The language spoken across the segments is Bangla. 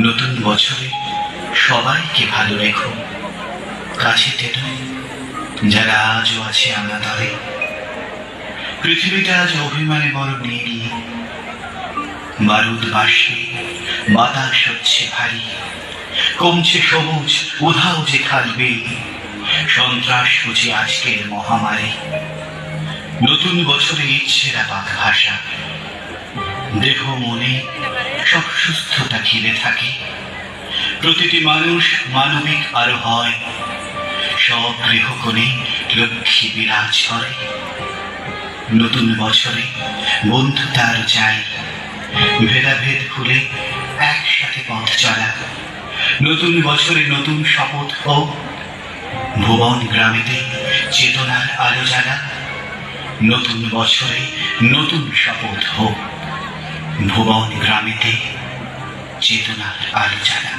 নতুন বছরে সবাইকে ভালো রেখো। কাছে টেনো যারা আজও আছে আমরা দলে পৃথিবীটা আজ অভিমানে বড় নীল। বারুদ বাসে বাতাস হচ্ছে ভারী। কমছে সবুজ, উধাও যে খালবে সন্ত্রাস বুঝি আজকের মহামারী। নতুন বছরে ইচ্ছেরা পাক ভাষা। দেহ মনে সব সুস্থতা ঘিরে থাকে। প্রতিটি মানুষ মানবিক আরও হয় সব গৃহকোণে লক্ষ্মী বিরাজ করে। নতুন বছরে বন্ধুতা আরও চাই ভেদাভেদ ভুলে একসাথে পথ চলা। নতুন বছরে নতুন শপথ হোক ভুবন গ্রামেতে চেতনার আলো জ্বালা। নতুন বছরে নতুন শপথ হোক। ভুবন গ্রামেতে চেতনার আলো জ্বালা।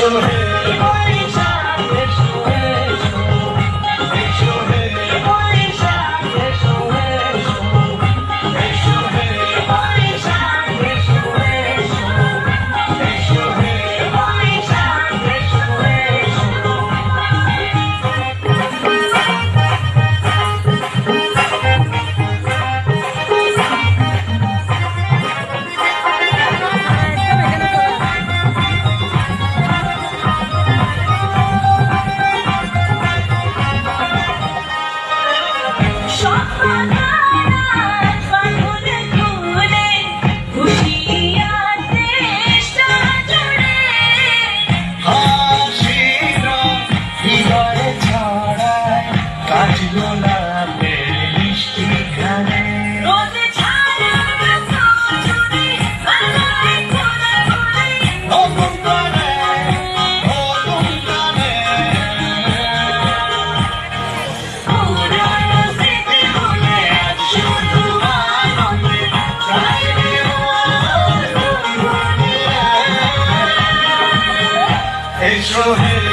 turn show him.